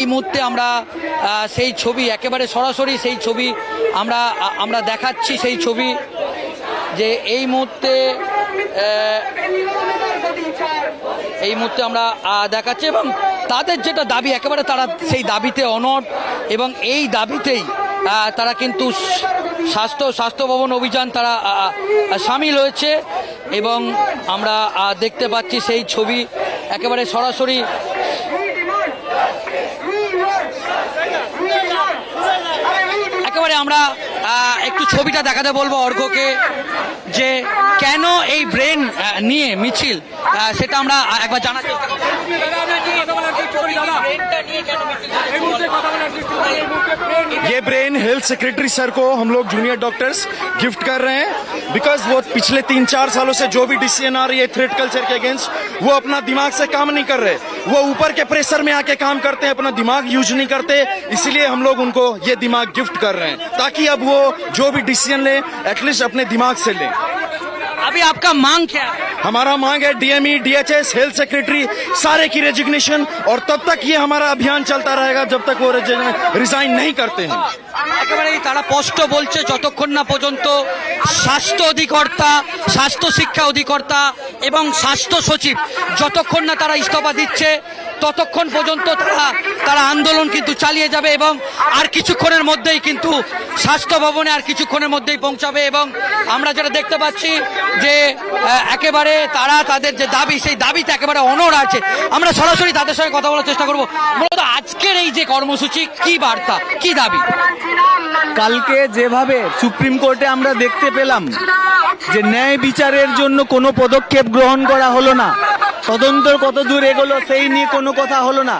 এই মুহূর্তে আমরা সেই ছবি, একেবারে সরাসরি সেই ছবি আমরা আমরা দেখাচ্ছি সেই ছবি যে এই মুহূর্তে এই মুহূর্তে আমরা দেখাচ্ছি এবং তাদের যেটা দাবি, একেবারে তারা সেই দাবিতে অনড় এবং এই দাবিতেই তারা কিন্তু স্বাস্থ্য স্বাস্থ্য ভবন অভিযান তারা সামিল হয়েছে এবং আমরা দেখতে পাচ্ছি সেই ছবি, একেবারে সরাসরি একেবারে আমরা একটু ছবিটা দেখাতে বলব অর্ঘকে যে কেন এই ব্রেন নিয়ে মিছিল সেটা আমরা একবার জানার চেষ্টা করবো ये ब्रेन हेल्थ सेक्रेटरी सर को हम लोग जूनियर डॉक्टर्स गिफ्ट कर रहे हैं बिकॉज वो पिछले तीन चार सालों से जो भी डिसीजन आ रही है थ्रेड कल्चर के अगेंस्ट वो अपना दिमाग से काम नहीं कर रहे वो ऊपर के प्रेशर में आके काम करते हैं अपना दिमाग यूज नहीं करते इसलिए हम लोग उनको ये दिमाग गिफ्ट कर रहे हैं ताकि अब वो जो भी डिसीजन ले एटलीस्ट अपने दिमाग से लें अभी आपका मांग क्या है हमारा मांग है डीएमई डीएचएस हेल्थ सेक्रेटरी सारे की रेजिग्नेशन और तब तक ये हमारा अभियान चलता रहेगा जब तक वो रिजाइन नहीं करते हैं একেবারেই তারা স্পষ্ট বলছে যতক্ষণ না পর্যন্ত স্বাস্থ্য অধিকর্তা স্বাস্থ্য শিক্ষা অধিকর্তা এবং স্বাস্থ্য সচিব যতক্ষণ না তারা ইস্তফা দিচ্ছে ততক্ষণ পর্যন্ত তারা তারা আন্দোলন কিন্তু চালিয়ে যাবে এবং আর কিছুক্ষণের মধ্যেই কিন্তু স্বাস্থ্য ভবনে আর কিছুক্ষণের মধ্যেই পৌঁছাবে এবং আমরা যেটা দেখতে পাচ্ছি যে একেবারে তারা তাদের যে দাবি, সেই দাবিতে একেবারে অনড় আছে। আমরা সরাসরি তাদের সঙ্গে কথা বলার চেষ্টা করব। মূলত আজকের এই যে কর্মসূচি, কি বার্তা, কি দাবি? কালকে যেভাবে সুপ্রিম কোর্টে আমরা দেখতে পেলাম যে ন্যায় বিচারের জন্য কোনো পদক্ষেপ গ্রহণ করা হলো না তদন্ত কত দূর এগোলো সেই নিয়ে কোনো কথা হলো না।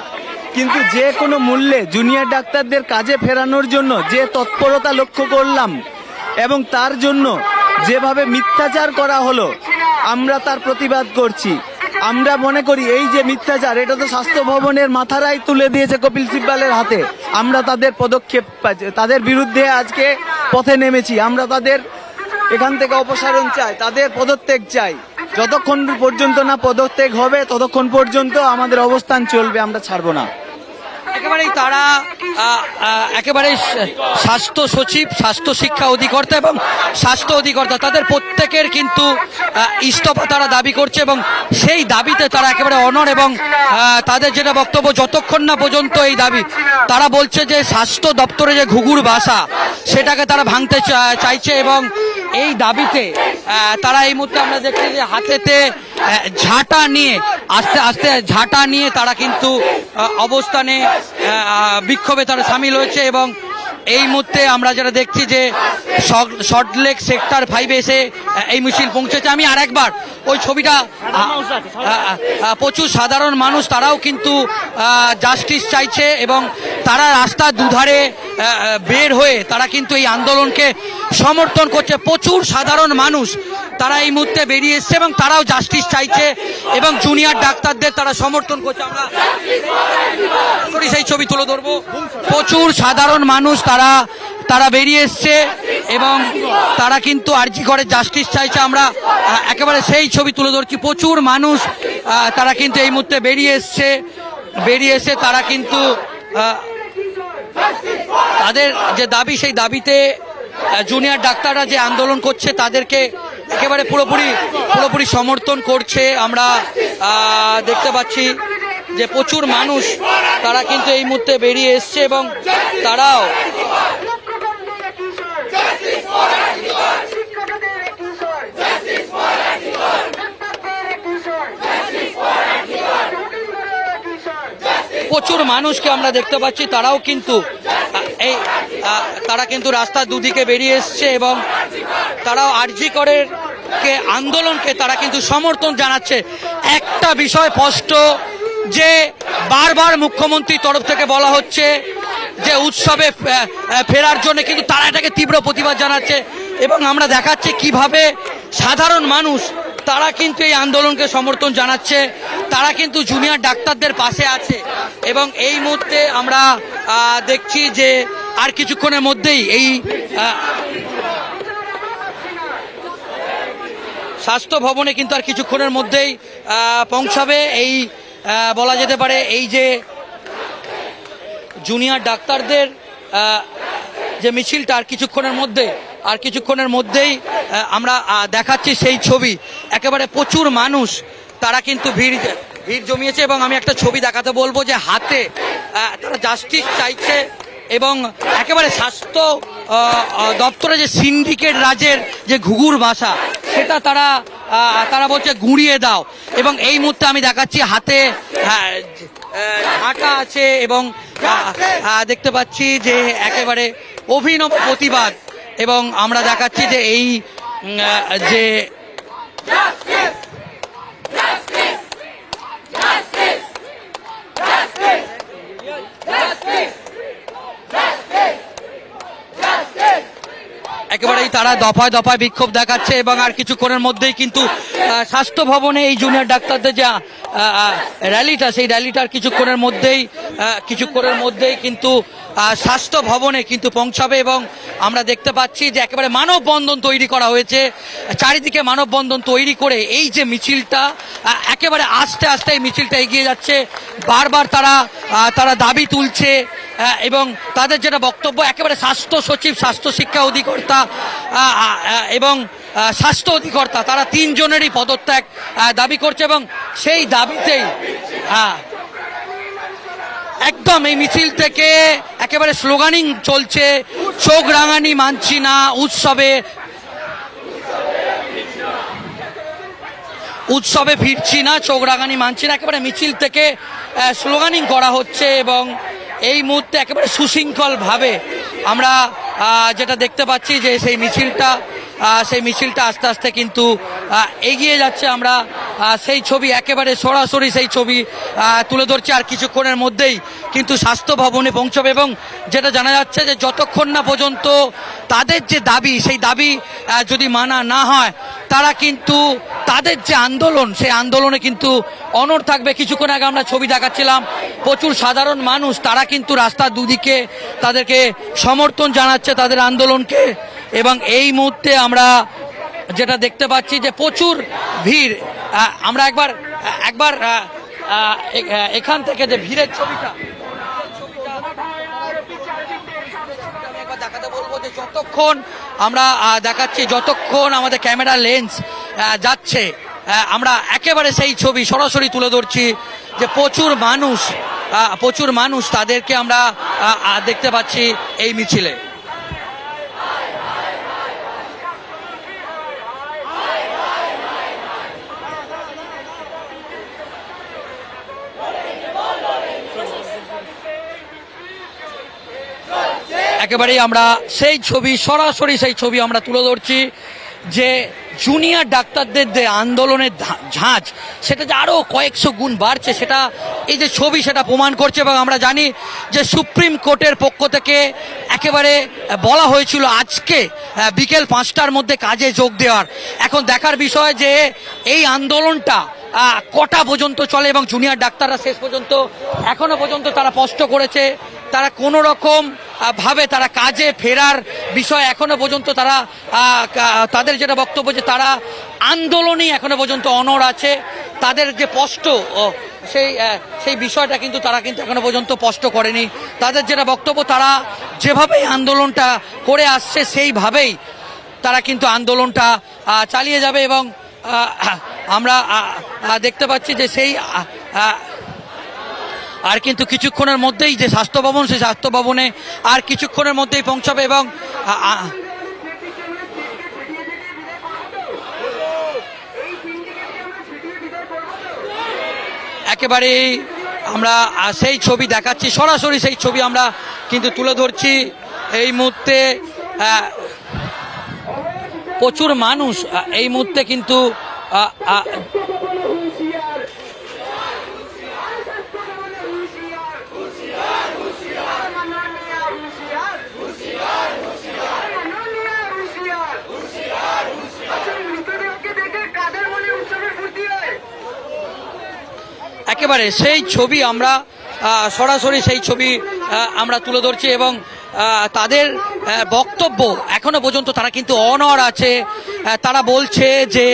কিন্তু যে কোনো মূল্যে জুনিয়র ডাক্তারদের কাজে ফেরানোর জন্য যে তৎপরতা লক্ষ্য করলাম এবং তার জন্য যেভাবে মিথ্যাচার করা হলো, আমরা তার প্রতিবাদ করছি। আমরা মনে করি এই যে মিথ্যাচার, এটা তো স্বাস্থ্য ভবনের মাথারাই তুলে দিয়েছে কপিল সিব্বালের হাতে। আমরা তাদের পদক্ষেপ, তাদের বিরুদ্ধে আজকে পথে নেমেছি। আমরা তাদের এখান থেকে অপসারণ চাই তাদের পদত্যাগ চাই। যতক্ষণ পর্যন্ত না পদত্যাগ হবে ততক্ষণ পর্যন্ত আমাদের অবস্থান চলবে আমরা ছাড়বো না। একেবারেই তারা আহ, স্বাস্থ্য সচিব স্বাস্থ্য শিক্ষা অধিকর্তা এবং স্বাস্থ্য অধিকর্তা তাদের প্রত্যেকের কিন্তু ইস্তফা তারা দাবি করছে এবং সেই দাবিতে তারা একেবারে অনর এবং তাদের যেটা বক্তব্য যতক্ষণ না পর্যন্ত এই দাবি তারা বলছে যে স্বাস্থ্য দপ্তরে যে ঘুঘুর বাসা সেটাকে তারা ভাঙতে চাইছে এবং এই দাবিতে তারা এই মুহূর্তে আমরা দেখছি যে হাতেতে ঝাঁটা নিয়ে, আস্তে আস্তে ঝাঁটা নিয়ে তারা কিন্তু অবস্থানে বিক্ষোভে তারা সামিল হয়েছে এবং এই মুহূর্তে আমরা যেটা দেখছি যে সল্টলেক সেক্টর ফাইভে এসে এই মিছিল পৌঁছেছে। আমি আর একবার ওই ছবিটা প্রচুর সাধারণ মানুষ তারাও কিন্তু জাস্টিস চাইছে এবং তারা রাস্তার দুধারে বের হয়ে তারা কিন্তু এই আন্দোলনকে সমর্থন করছে। প্রচুর সাধারণ মানুষ তারা এই মুহূর্তে বেরিয়ে এসছে এবং তারাও জাস্টিস চাইছে এবং জুনিয়র ডাক্তারদের তারা সমর্থন করছে। আমরা সেই ছবি তুলে ধরবো। প্রচুর সাধারণ মানুষ তারা তারা বেরিয়ে এসছে এবং তারা কিন্তু আর্জি করে জাস্টিস চাইছে আমরা একেবারে সেই ছবি তুলে ধরছি। প্রচুর মানুষ তারা কিন্তু এই মুহূর্তে বেরিয়ে এসছে। বেরিয়ে এসে তারা কিন্তু তাদের যে দাবি, সেই দাবিতে জুনিয়র ডাক্তাররা যে আন্দোলন করছে, তাদেরকে একেবারে পুরোপুরি পুরোপুরি সমর্থন করছে। আমরা দেখতে পাচ্ছি যে প্রচুর মানুষ, তারা কিন্তু এই মুহূর্তে বেরিয়ে এসছে এবং তারাও প্রচুর মানুষকে আমরা দেখতে পাচ্ছি, তারাও কিন্তু, এই তারা কিন্তু রাস্তার দুদিকে বেরিয়ে এসছে এবং তারাও আরজি করের কে, আন্দোলনকে তারা কিন্তু সমর্থন জানাচ্ছে। একটা বিষয় স্পষ্ট, যে বারবার মুখ্যমন্ত্রীর তরফ থেকে বলা হচ্ছে যে উৎসবে ফেরার জন্য কিন্তু তারা এটাকে তীব্র প্রতিবাদ জানাচ্ছে এবং আমরা দেখাচ্ছি কীভাবে সাধারণ মানুষ তারা কিন্তু এই আন্দোলনকে সমর্থন জানাচ্ছে। তারা কিন্তু জুনিয়র ডাক্তারদের পাশে আছে। এবং এই মুহূর্তে আমরা দেখছি যে আর কিছুক্ষণের মধ্যেই এই স্বাস্থ্য ভবনে কিন্তু আর কিছুক্ষণের মধ্যেই পৌঁছাবে এই বলা যেতে পারে এই যে জুনিয়র ডাক্তারদের যে মিছিলটা আর কিছুক্ষণের মধ্যে, আর কিছুক্ষণের মধ্যেই আমরা দেখাচ্ছি সেই ছবি। একেবারে প্রচুর মানুষ তারা কিন্তু ভিড় ভিড় জমিয়েছে এবং আমি একটা ছবি দেখাতে বলব যে হাতে তারা জাস্টিস চাইছে এবং একেবারে স্বাস্থ্য দপ্তরে যে সিন্ডিকেট রাজের যে ঘুঘুর ভাষা সেটা তারা তারা বলছে গুঁড়িয়ে দাও। এবং এই মুহূর্তে আমি দেখাচ্ছি হাতে হ্যাঁ, ঢাকা আছে এবং দেখতে পাচ্ছি যে একেবারে অভিনব প্রতিবাদ এবং আমরা দেখাচ্ছি যে এই যে একেবারেই তারা দফায় দফায় বিক্ষোভ দেখাচ্ছে এবং আর কিছুক্ষণের মধ্যেই কিন্তু স্বাস্থ্য ভবনে এই জুনিয়র ডাক্তারদের যে র্যালিটা সেই র্যালিটার কিছুক্ষণের মধ্যেই কিছুক্ষণের মধ্যেই কিন্তু স্বাস্থ্য ভবনে কিন্তু পৌঁছাবে এবং আমরা দেখতে পাচ্ছি যে একেবারে মানববন্ধন তৈরি করা হয়েছে। চারিদিকে মানববন্ধন তৈরি করে এই যে মিছিলটা একেবারে আস্তে আস্তে এই মিছিলটা এগিয়ে যাচ্ছে। বারবার তারা তারা দাবি তুলছে। এবং তাদের যেটা বক্তব্য, একেবারে স্বাস্থ্য সচিব, স্বাস্থ্য শিক্ষা অধিকর্তা এবং স্বাস্থ্য অধিকর্তা, তারা তিনজনেরই পদত্যাগ দাবি করছে এবং সেই দাবিতেই একদম এই মিছিল থেকে একেবারে স্লোগানিং চলছে, চোখ রাঙানি মানছি না, উৎসবে উৎসবে ফিরছি না, চোখ রাঙানি মানছি না, একেবারে মিছিল থেকে স্লোগানিং করা হচ্ছে এবং এই মুহূর্তে একেবারে সুশৃঙ্খলভাবে আমরা যেটা দেখতে পাচ্ছি যে সেই মিছিলটা সেই মিছিলটা আস্তে আস্তে কিন্তু এগিয়ে যাচ্ছে। আমরা সেই ছবি একেবারে সরাসরি সেই ছবি তুলে ধরছি আর কিছুক্ষণের মধ্যেই কিন্তু স্বাস্থ্য ভবনে পৌঁছবে এবং যেটা জানা যাচ্ছে যে যতক্ষণ না পর্যন্ত তাদের যে দাবি, সেই দাবি যদি মানা না হয়, তারা কিন্তু তাদের যে আন্দোলন, সেই আন্দোলনে কিন্তু অনড় থাকবে। কিছুক্ষণ আগে আমরা ছবি দেখাচ্ছিলাম, প্রচুর সাধারণ মানুষ, তারা কিন্তু রাস্তার দুদিকে তাদেরকে সমর্থন জানাচ্ছে, তাদের আন্দোলনকে। এবং এই মুহূর্তে আমরা যেটা দেখতে পাচ্ছি যে প্রচুর ভিড় আমরা একবার একবার এখান থেকে যে ভিড়ের ছবিটা বলব যতক্ষণ আমরা দেখাচ্ছি, যতক্ষণ আমাদের ক্যামেরা লেন্স যাচ্ছে আমরা একেবারে সেই ছবি সরাসরি তুলে ধরছি যে প্রচুর মানুষ প্রচুর মানুষ তাদেরকে আমরা দেখতে পাচ্ছি এই মিছিলে। একেবারেই আমরা সেই ছবি, সরাসরি সেই ছবি আমরা তুলে ধরছি যে জুনিয়র ডাক্তারদের যে আন্দোলনের ঝাঁজ, সেটা যে আরও কয়েকশো গুণ বাড়ছে, সেটা এই যে ছবি সেটা প্রমাণ করছে এবং আমরা জানি যে সুপ্রিম কোর্টের পক্ষ থেকে একেবারে বলা হয়েছিল আজকে বিকেল পাঁচটার মধ্যে কাজে যোগ দেওয়ার। এখন দেখার বিষয় যে এই আন্দোলনটা কটা পর্যন্ত চলে এবং জুনিয়র ডাক্তাররা শেষ পর্যন্ত, এখনও পর্যন্ত তারা স্পষ্ট করেছে তারা কোনো রকম ভাবে তারা কাজে ফেরার বিষয় এখনও পর্যন্ত তারা তাদের যেটা বক্তব্য যে তারা আন্দোলনই এখনও পর্যন্ত অনর আছে। তাদের যে স্পষ্ট সেই সেই বিষয়টা কিন্তু তারা কিন্তু এখনও পর্যন্ত স্পষ্ট করেনি। তাদের যেটা বক্তব্য, তারা যেভাবেই আন্দোলনটা করে আসছে, সেইভাবেই তারা কিন্তু আন্দোলনটা চালিয়ে যাবে এবং আমরা দেখতে পাচ্ছি যে সেই আর কিন্তু কিছুক্ষণের মধ্যেই যে স্বাস্থ্য ভবন, সেই স্বাস্থ্য ভবনে আর কিছুক্ষণের মধ্যেই পৌঁছাবে এবং একেবারেই আমরা সেই ছবি দেখাচ্ছি, সরাসরি সেই ছবি আমরা কিন্তু তুলে ধরছি। এই মুহূর্তে প্রচুর মানুষ এই মুহূর্তে কিন্তু একেবারে সেই ছবি আমরা সরাসরি সেই ছবি আমরা তুলে ধরছি এবং তাদের বক্তব্য এখনও পর্যন্ত তারা কিন্তু অনর আছে। তারা বলছে যে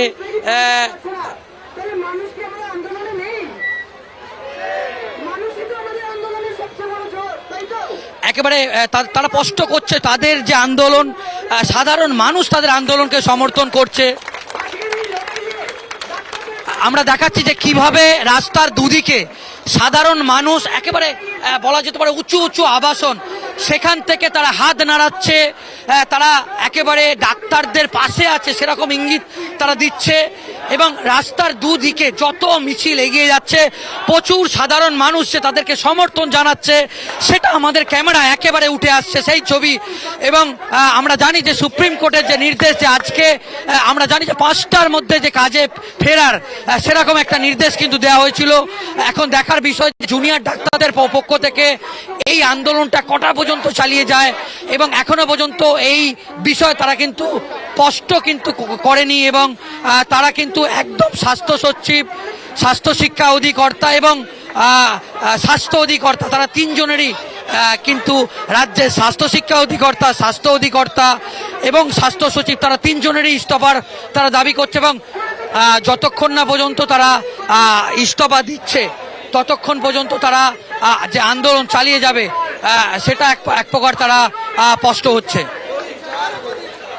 একেবারে তারা স্পষ্ট করছে তাদের যে আন্দোলন সাধারণ মানুষ তাদের আন্দোলনকে সমর্থন করছে। আমরা দেখাচ্ছি যে কীভাবে রাস্তার দুদিকে সাধারণ মানুষ, একেবারে বলা যেতে পারে উঁচু উঁচু আবাসন, সেখান থেকে তারা হাত নাড়াচ্ছে তারা একেবারে ডাক্তারদের পাশে আছে, সেরকম ইঙ্গিত তারা দিচ্ছে। এবং রাস্তার দুদিকে যত মিছিল এগিয়ে যাচ্ছে, প্রচুর সাধারণ মানুষ যে তাদেরকে সমর্থন জানাচ্ছে, সেটা আমাদের ক্যামেরা একেবারে উঠে আসছে সেই ছবি। এবং আমরা জানি যে সুপ্রিম কোর্টের যে নির্দেশ যে আজকে আমরা জানি যে পাঁচটার মধ্যে যে কাজে ফেরার সেরকম একটা নির্দেশ কিন্তু দেওয়া হয়েছিল। এখন দেখার বিষয় জুনিয়র ডাক্তারদের পক্ষ থেকে এই আন্দোলনটা কটা পর্যন্ত চালিয়ে যায় এবং এখনও পর্যন্ত এই বিষয় তারা কিন্তু স্পষ্ট কিন্তু করেনি এবং তারা কিন্তু একদম স্বাস্থ্য সচিব স্বাস্থ্য শিক্ষা অধিকর্তা এবং স্বাস্থ্য অধিকর্তা, তারা তিনজনেরই কিন্তু রাজ্যের স্বাস্থ্য শিক্ষা অধিকর্তা, স্বাস্থ্য অধিকর্তা এবং স্বাস্থ্য সচিব তারা তিনজনেরই ইস্তফার তারা দাবি করছে এবং যতক্ষণ না পর্যন্ত তারা ইস্তফা দিচ্ছে, ততক্ষণ পর্যন্ত তারা যে আন্দোলন চালিয়ে যাবে সেটা এক প্রকার তারা স্পষ্ট হচ্ছে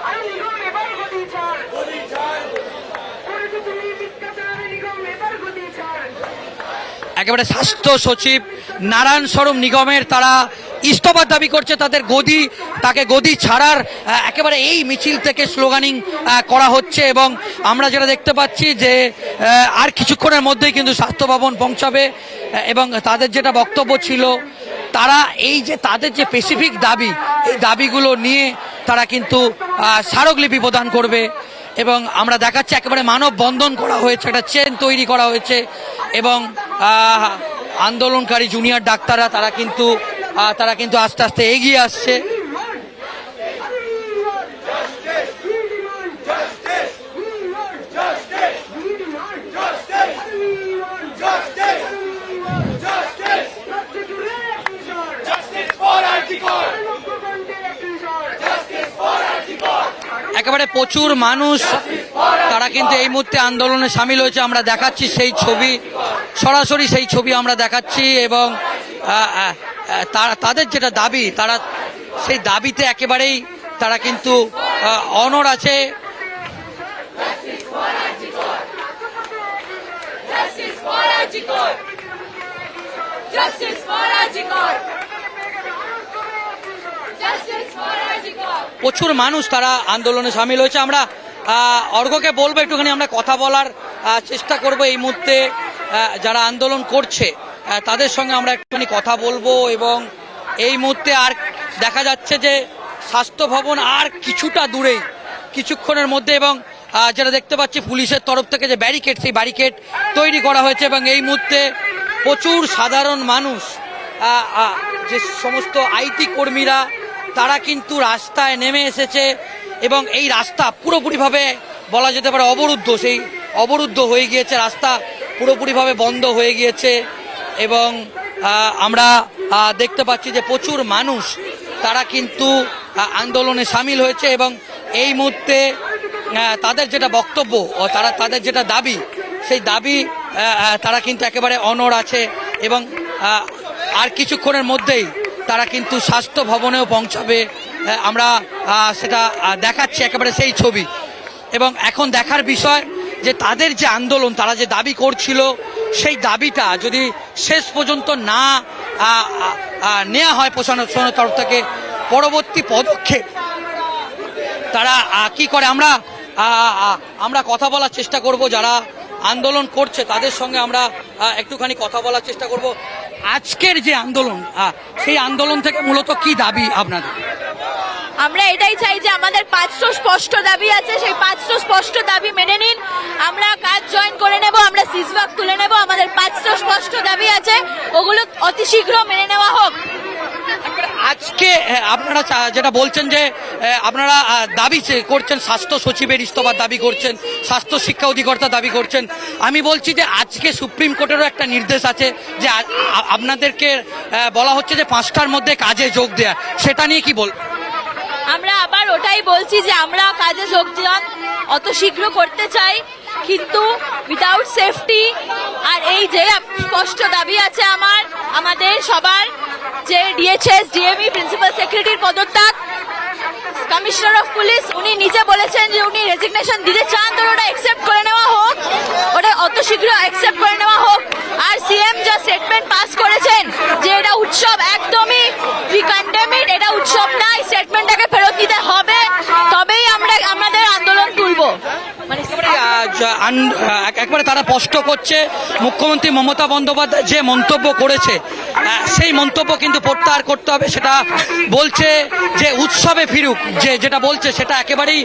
আরে নিগম এবার গতি ছাড় করেছ তুমি মিথ্যাচার নিগম এবার গতি ছাড় একেবারে স্বাস্থ্য সচিব নারায়ণ স্বরূপ নিগমের তারা ইস্তফার দাবি করছে তাদের গদি, তাকে গদি ছাড়ার একেবারে এই মিছিল থেকে স্লোগানিং করা হচ্ছে এবং আমরা যেটা দেখতে পাচ্ছি যে আর কিছুক্ষণের মধ্যেই কিন্তু স্বাস্থ্য ভবন পৌঁছাবে এবং তাদের যেটা বক্তব্য ছিল, তারা এই যে তাদের যে স্পেসিফিক দাবি, এই দাবিগুলো নিয়ে তারা কিন্তু স্মারকলিপি প্রদান করবে। এবং আমরা দেখাচ্ছি একেবারে মানব বন্ধন করা হয়েছে, একটা চেন তৈরি করা হয়েছে এবং আন্দোলনকারী জুনিয়র ডাক্তাররা, তারা কিন্তু তারা কিন্তু আস্তে আস্তে এগিয়ে আসছে। প্রচুর মানুষ তারা কিন্তু এই মুহূর্তে আন্দোলনে সামিল হয়েছে, আমরা দেখাচ্ছি সেই ছবি। সরাসরি সেই ছবি আমরা দেখাচ্ছি এবং তাদের যেটা দাবি, তারা সেই দাবিতে একেবারেই তারা কিন্তু অনর আছে। Justice for Ajikor! Justice for Ajikor! Justice for Ajikor! প্রচুর মানুষ তারা আন্দোলনে সামিল হয়েছে। আমরা আহ, অর্ঘ্যকে বলব একটুখানি আমরা কথা বলার চেষ্টা করব এই মুহূর্তে যারা আন্দোলন করছে তাদের সঙ্গে আমরা একটুখানি কথা বলব এবং এই মুহূর্তে আর দেখা যাচ্ছে যে স্বাস্থ্য ভবন আর কিছুটা দূরেই কিছুক্ষণের মধ্যে এবং যেটা দেখতে পাচ্ছি পুলিশের তরফ থেকে যে ব্যারিকেড সেই ব্যারিকেড তৈরি করা হয়েছে এবং এই মুহূর্তে প্রচুর সাধারণ মানুষ যে সমস্ত আইটি কর্মীরা তারা কিন্তু রাস্তায় নেমে এসেছে এবং এই রাস্তা পুরোপুরিভাবে বলা যেতে পারে অবরুদ্ধ। সেই অবরুদ্ধ হয়ে গিয়েছে, রাস্তা পুরোপুরিভাবে বন্ধ হয়ে গিয়েছে এবং আমরা দেখতে পাচ্ছি যে প্রচুর মানুষ তারা কিন্তু আন্দোলনে সামিল হয়েছে এবং এই মুহূর্তে তাদের যেটা বক্তব্য ও তারা, তাদের যেটা দাবি, সেই দাবি তারা কিন্তু একেবারে অনর আছে এবং আর কিছুক্ষণের মধ্যেই তারা কিন্তু স্বাস্থ্য ভবনেও পৌঁছাবে। আমরা সেটা দেখাচ্ছি একেবারে সেই ছবি। এবং এখন দেখার বিষয় যে তাদের যে আন্দোলন, তারা যে দাবি করছিল, সেই দাবিটা যদি শেষ পর্যন্ত না নেওয়া হয় প্রশাসনের তরফ থেকে, পরবর্তী পদক্ষেপ তারা কি করে? আমরা আমরা কথা বলার চেষ্টা করব। যারা আন্দোলন করছে, তাদের সঙ্গে আমরা একটুখানি কথা বলার চেষ্টা করব। আজকের যে আন্দোলন সেই আন্দোলন থেকে মূলত কি দাবি আপনাদের? আমরা এটাই চাই যে আমাদের পাঁচশো স্পষ্ট দাবি আছে, সেই পাঁচশো স্পষ্ট দাবি মেনে নিন। আমরা কাজ জয়েন করে নেব, আমরা সিজবাগ তুলে নেব, আমাদের পাঁচশো স্পষ্ট দাবি আছে। ওগুলো অতি শীঘ্র মেনে নেওয়া হোক। আজকে আপনারা যেটা বলছেন যে আপনারা দাবি করছেন, স্বাস্থ্য সচিবের ইস্তফার দাবি করছেন, স্বাস্থ্য শিক্ষা অধিকর্তা দাবি করছেন। আমি বলছি যে, আজকে সুপ্রিম কোর্টেরও একটা নির্দেশ আছে যে আপনাদেরকে বলা হচ্ছে যে, পাঁচটার মধ্যে কাজে যোগ দেয়া। সেটা নিয়ে কি বল আমরা আবার ওটাই বলছি যে, আমরা কাজে যোগদান অত শীঘ্র করতে চাই, কিন্তু উইদাউট সেফটি আর এই যে, স্পষ্ট দাবি আছে আমার, আমাদের সবার যে ডিএচএস ডিএমই প্রিন্সিপাল সেক্রেটারির পদত্যাগ কমিশনার অফ পুলিশ উনি নিজে বলেছেন যে উনি রেজিগনেশন দিতে চান, তো ওটা অ্যাকসেপ্ট করে নেওয়া হোক। ওটা অত শীঘ্র অ্যাকসেপ্ট করে নেওয়া হোক। আর সিএম যা স্টেটমেন্ট পাস করেছেন, যে এটা উৎসব একদমই উই কন্ডেম ইট এটা উৎসব না এই স্টেটমেন্টটাকে ফেরত দিতে হবে। তবেই আমরা আমাদের আন্দোলন তুলবো মানে আহ, একবারে তারা স্পষ্ট করছে মুখ্যমন্ত্রী মমতা বন্দ্যোপাধ্যায় যে মন্তব্য করেছে সেই মন্তব্য কিন্তু প্রত্যাহার করতে হবে সেটা বলছে যে উৎসবে ফিরুক যে যেটা বলছে সেটা একেবারেই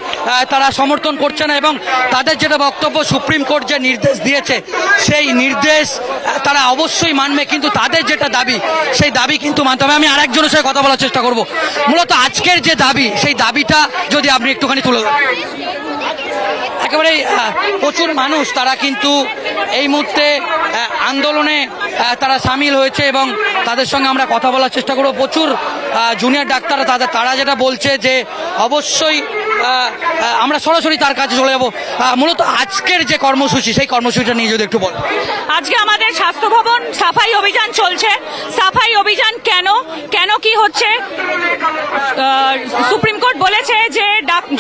তারা সমর্থন করছে না এবং তাদের যেটা বক্তব্য সুপ্রিম কোর্ট যে নির্দেশ দিয়েছে সেই নির্দেশ তারা অবশ্যই মানবে কিন্তু তাদের যেটা দাবি সেই দাবি কিন্তু মানতে হবে। আমি আরেকজনের সাথে কথা বলার চেষ্টা করব। মূলত আজকের যে দাবি সেই দাবিটা যদি আপনি একটুখানি তুলে ধরেন। একেবারে প্রচুর মানুষ তারা কিন্তু এই মুহূর্তে আন্দোলনে তারা সামিল হয়েছে এবং তাদের সঙ্গে আমরা কথা বলার চেষ্টা করব। প্রচুর জুনিয়র ডাক্তাররা তাদের, তারা যেটা বলছে যে অবশ্যই আমরা সরাসরি তার কাছে চলে যাব। মূলত আজকের যে কর্মসূচি, সেই কর্মসূচিটা নিয়ে যদি একটু বল। আজকে আমাদের স্বাস্থ্য ভবন সাফাই অভিযান চলছে। সাফাই অভিযান কেন? কেন কি হচ্ছে? সুপ্রিম কোর্ট বলেছে যে ডাক-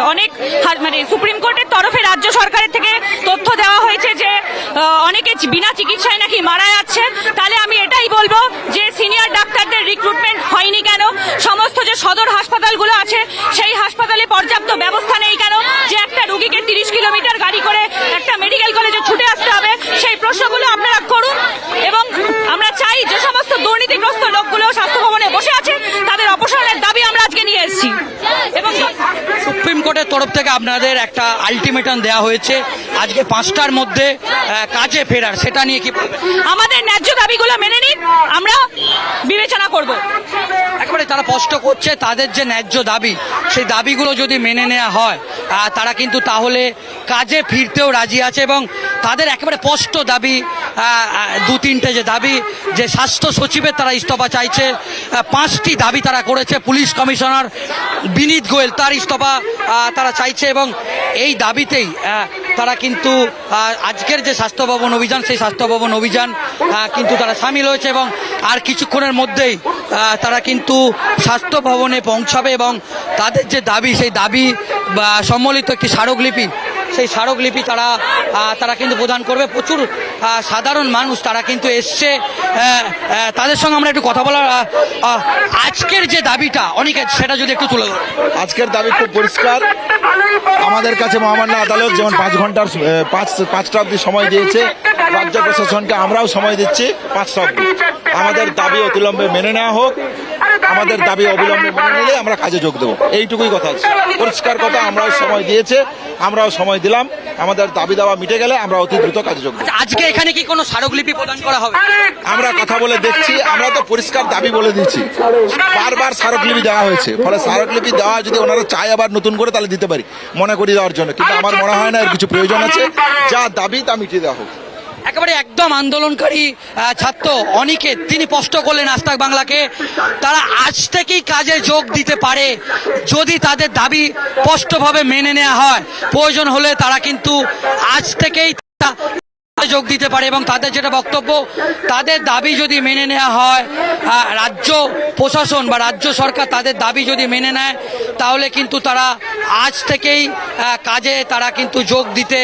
অনেক মানে সুপ্রিম কোর্টের তরফে রাজ্য সরকারের থেকে তথ্য দেওয়া হয়েছে যে অনেকে বিনা চিকিৎসায় নাকি মারা যাচ্ছে। তাহলে আমি এটাই বলব যে সিনিয়র ডাক্তারদের রিক্রুটমেন্ট হয়নি কেন? সমস্ত যে সদর হাসপাতালগুলো আছে, সেই হাসপাতালে পর্যাপ্ত ব্যবস্থা নেই কেন? যে একটা রুগীকে তিরিশ কিলোমিটার গাড়ি করে একটা মেডিকেল কলেজে ছুটে আসতে হবে, সেই প্রশ্নগুলো আপনারা করুন। এবং আমরা চাই যে সমস্ত দুর্নীতিগ্রস্ত লোকগুলো স্বাস্থ্য ভবনে বসে আছে, তাদের অপসারণের দাবি আমরা আজকে নিয়ে এসেছি। এবং সুপ্রিম কোর্টের তরফ থেকে আপনাদের একটা আলটিমেটাম দেওয়া হয়েছে। আজকে পাঁচটার মধ্যে কাজে ফেরার সেটা নিয়ে কি? আমাদের ন্যায্য দাবিগুলো মেনে নিন আমরা বিবেচনা করব। একেবারে তারা স্পষ্ট করছে তাদের যে ন্যায্য দাবি সেই দাবিগুলো যদি মেনে নেওয়া হয় তারা কিন্তু তাহলে কাজে ফিরতেও রাজি আছে এবং তাদের একেবারে স্পষ্ট দাবি দু তিনটে যে দাবি যে স্বাস্থ্য সচিবের তারা ইস্তফা চাইছে পাঁচটি দাবি তারা করেছে পুলিশ কমিশনার বিনীত গোয়েল, তার ইস্তফা তারা চাইছে এবং এই দাবিতেই তারা কিন্তু আজকের যে স্বাস্থ্য ভবন অভিযান, সেই স্বাস্থ্য ভবন অভিযান কিন্তু তারা সামিল হয়েছে এবং আর কিছুক্ষণের মধ্যেই তারা কিন্তু স্বাস্থ্য ভবনে পৌঁছাবে এবং তাদের যে দাবি, সেই দাবি, বা সম্মিলিত একটি স্মারকলিপি সেই স্মারকলিপি তারা তারা কিন্তু প্রদান করবে। প্রচুর সাধারণ মানুষ তারা কিন্তু এসছে। তাদের সঙ্গে আমরা একটু কথা বলার আজকের যে দাবিটা অনেকে সেটা যদি একটু তুলে আজকের দাবি খুব পরিষ্কার। আমাদের কাছে মহামান্য আদালত যেমন পাঁচ ঘণ্টার পাঁচ, পাঁচটা অবধি সময় দিয়েছে, রাজ্য প্রশাসনকে আমরাও সময় দিচ্ছি পাঁচটা অবধি। আমাদের দাবি অবিলম্বে মেনে নেওয়া হোক। আমাদের দাবি অবিলম্বে মেনে নিলে আমরা কাজে যোগ দেবো। এইটুকুই কথা আছে। পরিষ্কার কথা আমরাও সময় দিয়েছে আমরাও সময় দিলাম। আমাদের দাবি দাওয়া মিটে গেলে আমরা অতি দ্রুত কাজে যোগ দেবো। আজকে এখানে কি কোনো স্মারকলিপি প্রদান করা হবে? আমরা কথা বলে দেখছি আমরা তো পরিষ্কার দাবি বলে দিচ্ছি বারবার স্মারকলিপি দেওয়া হয়েছে। ফলে স্মারকলিপি দেওয়া যদি ওনারা চায় আবার নতুন করে তাহলে দিতে পারি মনে করি দেওয়ার জন্য। কিন্তু আমার মনে হয় না এর কিছু প্রয়োজন আছে। যা দাবি তা মিটিয়ে দেওয়া হোক। একেবারে একদম আন্দোলনকারী ছাত্র অনিকে তিনি স্পষ্ট করলেন আস্তাক বাংলাকে, তারা আজ থেকেই কাজে যোগ দিতে পারে, যদি তাদের দাবি স্পষ্টভাবে মেনে নেওয়া হয়। প্রয়োজন হলে তারা কিন্তু আজ থেকেই যোগ দিতে পারে এবং তাদের যেটা বক্তব্য, তাদের দাবি যদি মেনে নেওয়া হয় রাজ্য প্রশাসন বা রাজ্য সরকার তাদের দাবি যদি মেনে নেয়, তাহলে কিন্তু তারা আজ থেকেই কাজে তারা কিন্তু যোগ দিতে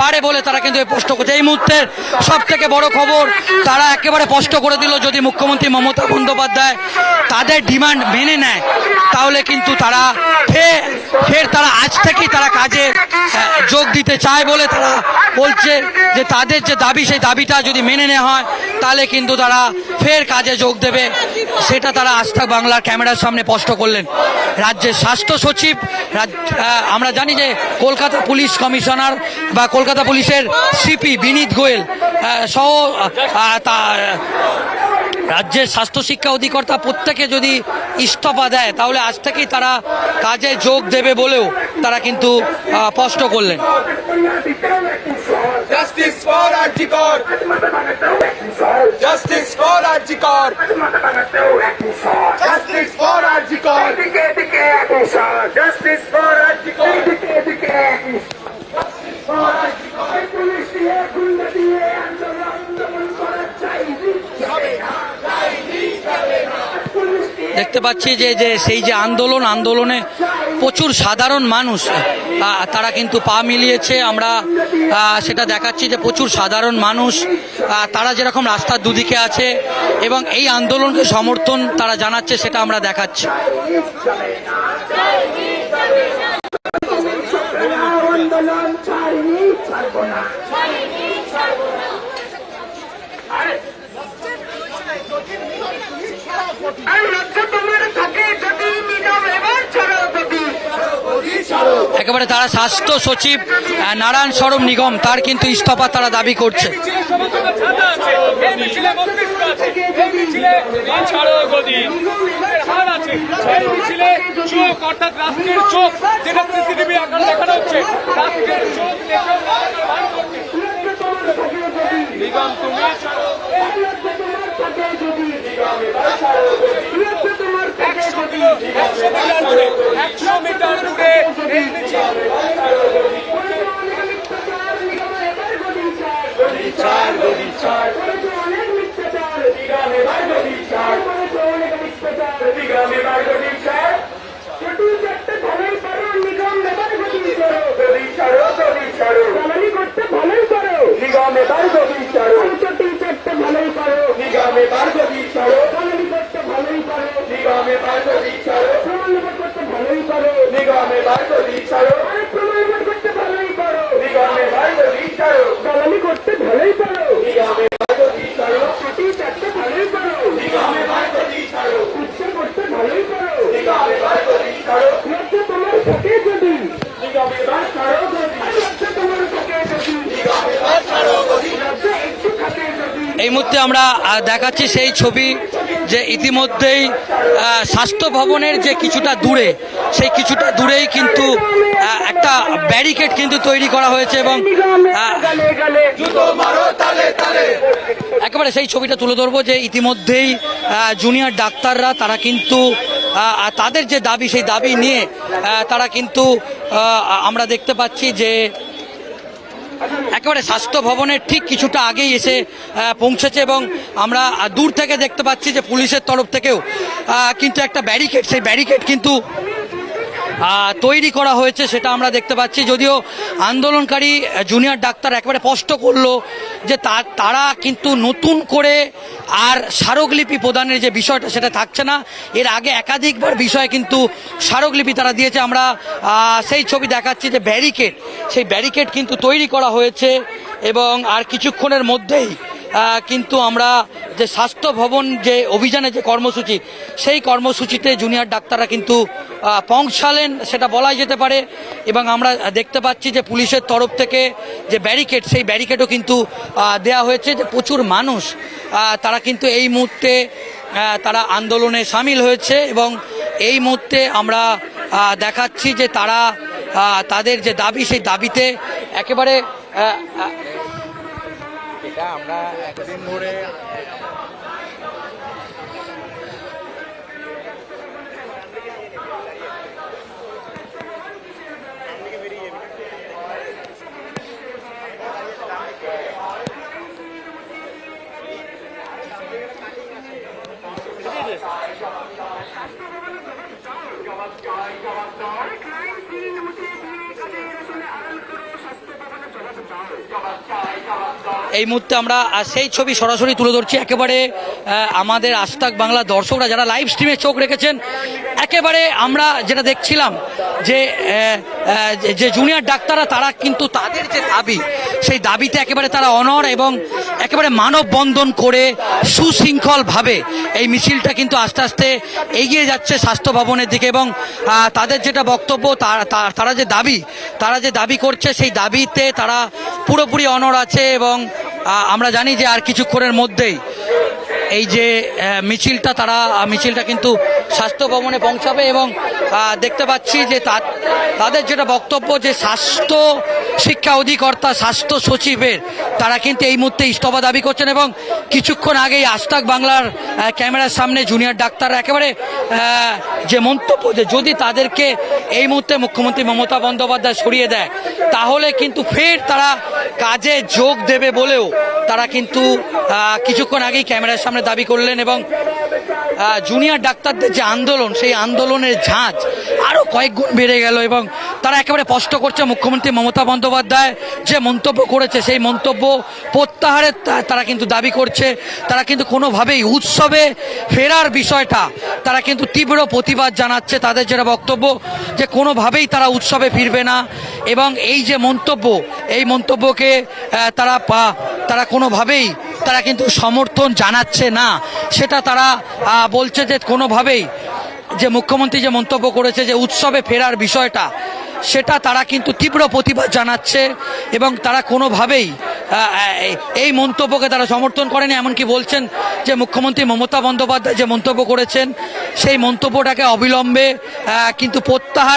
পারে বলে তারা কিন্তু স্পষ্ট করছে। এই মুহূর্তের সব থেকে বড় খবর, তারা একেবারে স্পষ্ট করে দিল, যদি মুখ্যমন্ত্রী মমতা বন্দ্যোপাধ্যায় তাদের ডিমান্ড মেনে নেয়, তাহলে কিন্তু তারা ফের ফের তারা আজ থেকেই তারা কাজে যোগ দিতে চায় বলে তারা বলছে যে যে দাবি, সেই দাবিটা যদি মেনে নেওয়া হয়, তাহলে কিন্তু তারা ফের কাজে যোগ দেবে। সেটা তারা আস্থা বাংলার ক্যামেরার সামনে স্পষ্ট করলেন। রাজ্যের স্বাস্থ্য সচিব আমরা জানি যে কলকাতা পুলিশ কমিশনার বা কলকাতা পুলিশের সিপি বিনীত গোয়েল সহ রাজ্যের স্বাস্থ্য শিক্ষা অধিকর্তা প্রত্যেকে যদি ইস্তফা দেয়, তাহলে আজ থেকেই তারা কাজে যোগ দেবে বলেও তারা কিন্তু স্পষ্ট করলেন। Justice for Arjikor! Justice for Arjikor! Justice for Arjikor! Justice for Arjikor! Justice for Ajit. Justice for Arjikor! দেখতে পাচ্ছি যে যে সেই যে আন্দোলন, আন্দোলনে প্রচুর সাধারণ মানুষ তারা কিন্তু পা মিলিয়েছে। আমরা সেটা দেখাচ্ছি যে প্রচুর সাধারণ মানুষ তারা যেরকম রাস্তার দুদিকে আছে এবং এই আন্দোলনকে সমর্থন তারা জানাচ্ছে, সেটা আমরা দেখাচ্ছি। আন্দোলন ছাড়িনি ছাড়বো না আর লক্ষ্য তোমার থাকে যদি নিগম এবার ছাড়ো যদি একেবারে তারা স্বাস্থ্য সচিব নারায়ণ সরম নিগম তার কিন্তু ইস্তফা তারা দাবি করছে। চোখ অর্থাৎ রাষ্ট্রের চোখ যেটা সিসিটিভি আকারে দেখানো হচ্ছে রাষ্ট্রের চোখ দেখেও রাস্তা বার করছে। নিগম তুমি ছাড়ো। একশো মিটার দূরে। নিগম এবার গদি ছাড়ো ভালোই পারো নিগম গদি ছাড়ো প্রমাণী করতে ভালোই পারো নিগম গদি ছাড়ো প্রমাণ করতে ভালোই পারো নিগম গদি ছাড়ো প্রমাণ করতে ভালোই পারো নিগম গদি ছাড়ো জ্বালানি করতে ভালোই পারো। নিগম এবার গদি ছাড়ো চটি চারটে ভালোই পারো নিগম এবার গদি ছাড়ো উচ্চ করতে ভালোই পারো নিগম এবার গদি ছাড়ো লক্ষ্য তোমার থাকে যদি নিগম এবার ছাড়ো গদি লক্ষ্য তোমার থাকে যদি নিগম এবার ছাড়ো গদি লক্ষ্য একটু থাকে যদি এই মুহূর্তে আমরা দেখাচ্ছি সেই ছবি যে ইতিমধ্যেই স্বাস্থ্য ভবনের যে কিছুটা দূরে, সেই কিছুটা দূরেই কিন্তু একটা ব্যারিকেড কিন্তু তৈরি করা হয়েছে এবং একেবারে সেই ছবিটা তুলে ধরবো যে ইতিমধ্যেই জুনিয়র ডাক্তাররা তারা কিন্তু তাদের যে দাবি, সেই দাবি নিয়ে তারা কিন্তু আমরা দেখতে পাচ্ছি যে একেবারে স্বাস্থ্য ভবনের ঠিক কিছুটা আগেই এসে পৌঁছেছে এবং আমরা দূর থেকে দেখতে পাচ্ছি যে পুলিশের তরফ থেকেও কিন্তু একটা ব্যারিকেড, সেই ব্যারিকেড কিন্তু তৈরি করা হয়েছে, সেটা আমরা দেখতে পাচ্ছি। যদিও আন্দোলনকারী জুনিয়র ডাক্তার একেবারে স্পষ্ট করল যে তারা কিন্তু নতুন করে আর স্মারকলিপি প্রদানের যে বিষয়টা, সেটা থাকছে না। এর আগে একাধিকবার বিষয়ে কিন্তু স্মারকলিপি তারা দিয়েছে। আমরা সেই ছবি দেখাচ্ছি যে ব্যারিকেড, সেই ব্যারিকেড কিন্তু তৈরি করা হয়েছে এবং আর কিছুক্ষণের মধ্যেই কিন্তু আমরা যে স্বাস্থ্য ভবন যে অভিযানে যে কর্মসূচি, সেই কর্মসূচিতে জুনিয়র ডাক্তাররা কিন্তু পৌঁছালেন, সেটা বলাই যেতে পারে। এবং আমরা দেখতে পাচ্ছি যে পুলিশের তরফ থেকে যে ব্যারিকেড সেই ব্যারিকেডও কিন্তু দেয়া হয়েছে যে প্রচুর মানুষ তারা কিন্তু এই মুহূর্তে তারা আন্দোলনে সামিল হয়েছে এবং এই মুহূর্তে আমরা দেখাচ্ছি যে তারা তাদের যে দাবি, সেই দাবিতে একেবারে আহ, আহ, এই মুহূর্তে আমরা সেই ছবি সরাসরি তুলে ধরছি। একেবারে আমাদের আস্তাক বাংলা দর্শকরা যারা লাইভ স্ট্রিমে চোখ রেখেছেন একেবারে আমরা যেটা দেখছিলাম যে যে- জুনিয়র ডাক্তাররা, তারা কিন্তু তাদের যে দাবি, সেই দাবিতে একেবারে তারা অনর এবং একেবারে মানববন্ধন করে সুশৃঙ্খলভাবে এই মিছিলটা কিন্তু আস্তে আস্তে এগিয়ে যাচ্ছে স্বাস্থ্য ভবনের দিকে এবং তাদের যেটা বক্তব্য তারা যে দাবি, তারা যে দাবি করছে, সেই দাবিতে তারা পুরোপুরি অনর আছে এবং আমরা জানি যে আর কিছুক্ষণের মধ্যেই এই যে মিছিলটা তারা মিছিলটা কিন্তু স্বাস্থ্য ভবনে পৌঁছাবে এবং দেখতে পাচ্ছি যে তাদের যেটা বক্তব্য যে স্বাস্থ্য শিক্ষা অধিকর্তা, স্বাস্থ্য সচিবের, তারা কিন্তু এই মুহূর্তে ইস্তফা দাবি করছেন এবং কিছুক্ষণ আগেই আস্তাক বাংলার ক্যামেরার সামনে জুনিয়র ডাক্তাররা একেবারে যে মন্তব্য যে যদি তাদেরকে এই মুহূর্তে মুখ্যমন্ত্রী মমতা বন্দ্যোপাধ্যায় সরিয়ে দেয়, তাহলে কিন্তু ফের তারা কাজে যোগ দেবে বলেও তারা কিন্তু কিছুক্ষণ আগেই ক্যামেরার সামনে দাবি করলেন এবং জুনিয়র ডাক্তারদের যে আন্দোলন, সেই আন্দোলনের ঝাঁজ আরও কয়েক গুণ বেড়ে গেল এবং তারা একেবারে স্পষ্ট করছে, মুখ্যমন্ত্রী মমতা বন্দ্যোপাধ্যায় যে মন্তব্য করেছে, সেই মন্তব্য প্রত্যাহারের তারা কিন্তু দাবি করছে। তারা কিন্তু কোনোভাবেই উৎসবে ফেরার বিষয়টা, তারা কিন্তু তীব্র প্রতিবাদ জানাচ্ছে তাদের যেটা বক্তব্য, যে কোনোভাবেই তারা উৎসবে ফিরবে না এবং এই যে মন্তব্য, এই মন্তব্যকে তারা পা- তারা কোনোভাবেই তারা কিন্তু সমর্থন জানাচ্ছে না। সেটা তারা বলছে যে কোনোভাবেই যে মুখ্যমন্ত্রী যে মন্তব্য করেছে যে উৎসবে ফেরার বিষয়টা, সেটা তারা কিন্তু তীব্র প্রতিবাদ জানাচ্ছে এবং তারা কোনোভাবেই এই- মন্তব্যকে তারা সমর্থন করেনি। এমনকি বলছেন যে মুখ্যমন্ত্রী মমতা বন্দ্যোপাধ্যায় যে মন্তব্য করেছেন, সেই মন্তব্যটাকে অবিলম্বে কিন্তু প্রত্যাহার